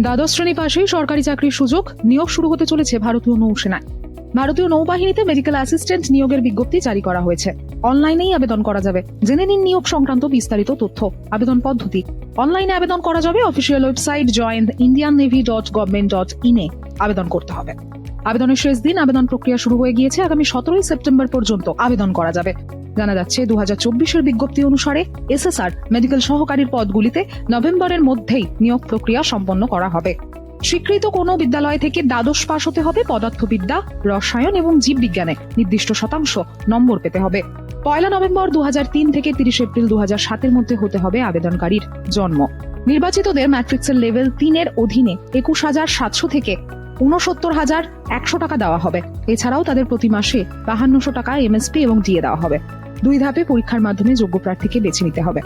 দ্বাদশ শ্রেণি পাশেই সরকারি চাকরির সুযোগ নিয়োগ শুরু হতে চলেছে ভারতীয় নৌসেনায়। ভারতীয় নৌবাহিনীতে মেডিকেল অ্যাসিস্ট্যান্ট নিয়োগের বিজ্ঞপ্তি জারি করা হয়েছে। অনলাইনেই আবেদন করা যাবে। জেনে নিন নিয়োগ সংক্রান্ত বিস্তারিত তথ্য। আবেদন পদ্ধতি। অনলাইনে আবেদন করা যাবে official website join Indian navy dot government dot ইনে আবেদন করতে হবে। আবেদনের শেষ দিন আবেদন প্রক্রিয়া শুরু হয়ে গিয়েছে। আগামী সতেরোই সেপ্টেম্বর পর্যন্ত আবেদন করা যাবে। জানা যাচ্ছে দু হাজার বিজ্ঞপ্তি অনুসারে এসএসআর মেডিকেল সহকারীর পদগুলিতে নভেম্বরের মধ্যেই নিয়োগ প্রক্রিয়া সম্পন্ন করা হবে। স্বীকৃত কোনো বিদ্যালয় থেকে দ্বাদশ পাশ হতে হবে পদার্থবিদ্যা, রসায়ন এবং জীববিজ্ঞানে নির্দিষ্ট শতাংশ নম্বর পেতে হবে। পয়লা নভেম্বর দু থেকে তিরিশ এপ্রিল দু সাতের মধ্যে হতে হবে আবেদনকারীর জন্ম। নির্বাচিতদের ম্যাট্রিক্সের লেভেল তিনের অধীনে একুশ হাজার সাতশো থেকে উনসত্তর হাজার একশো টাকা দেওয়া হবে। এছাড়াও তাদের প্রতি মাসে বাহান্নশো টাকা এমএসপি এবং ডিএ দেওয়া হবে। দুই ধাপে পরীক্ষার মাধ্যমে যোগ্য প্রার্থীকে বেছে নিতে হবে।